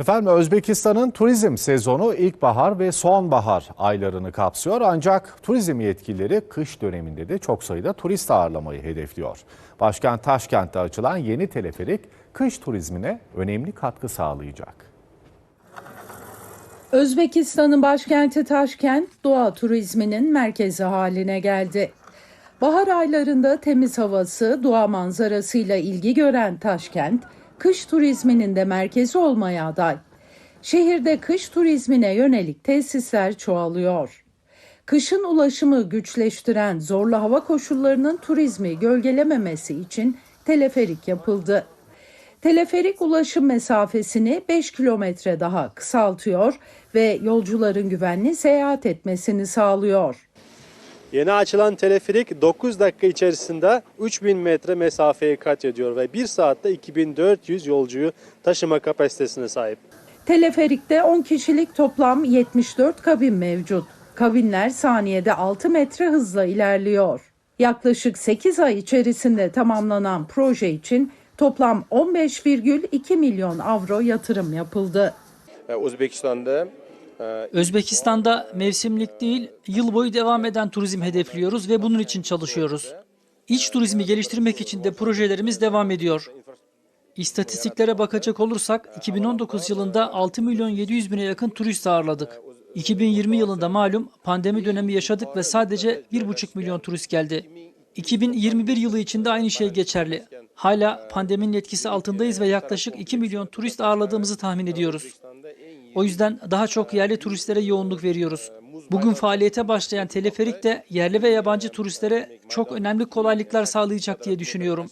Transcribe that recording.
Efendim Özbekistan'ın turizm sezonu ilkbahar ve sonbahar aylarını kapsıyor ancak turizm yetkilileri kış döneminde de çok sayıda turist ağırlamayı hedefliyor. Başkent Taşkent'te açılan yeni teleferik kış turizmine önemli katkı sağlayacak. Özbekistan'ın başkenti Taşkent, doğa turizminin merkezi haline geldi. Bahar aylarında temiz havası, doğa manzarasıyla ilgi gören Taşkent, kış turizminin de merkezi olmaya aday. Şehirde kış turizmine yönelik tesisler çoğalıyor. Kışın ulaşımı güçleştiren zorlu hava koşullarının turizmi gölgelememesi için teleferik yapıldı. Teleferik ulaşım mesafesini 5 kilometre daha kısaltıyor ve yolcuların güvenli seyahat etmesini sağlıyor. Yeni açılan teleferik 9 dakika içerisinde 3000 metre mesafeyi kat ediyor ve 1 saatte 2400 yolcuyu taşıma kapasitesine sahip. Teleferikte 10 kişilik toplam 74 kabin mevcut. Kabinler saniyede 6 metre hızla ilerliyor. Yaklaşık 8 ay içerisinde tamamlanan proje için toplam 15,2 milyon avro yatırım yapıldı. Özbekistan'da e, Özbekistan'da mevsimlik değil, yıl boyu devam eden turizm hedefliyoruz ve bunun için çalışıyoruz. İç turizmi geliştirmek için de projelerimiz devam ediyor. İstatistiklere bakacak olursak 2019 yılında 6 milyon 700 bine yakın turist ağırladık. 2020 yılında malum pandemi dönemi yaşadık ve sadece 1,5 milyon turist geldi. 2021 yılı için de aynı şey geçerli. Hala pandeminin etkisi altındayız ve yaklaşık 2 milyon turist ağırladığımızı tahmin ediyoruz. O yüzden daha çok yerli turistlere yoğunluk veriyoruz. Bugün faaliyete başlayan teleferik de yerli ve yabancı turistlere çok önemli kolaylıklar sağlayacak diye düşünüyorum.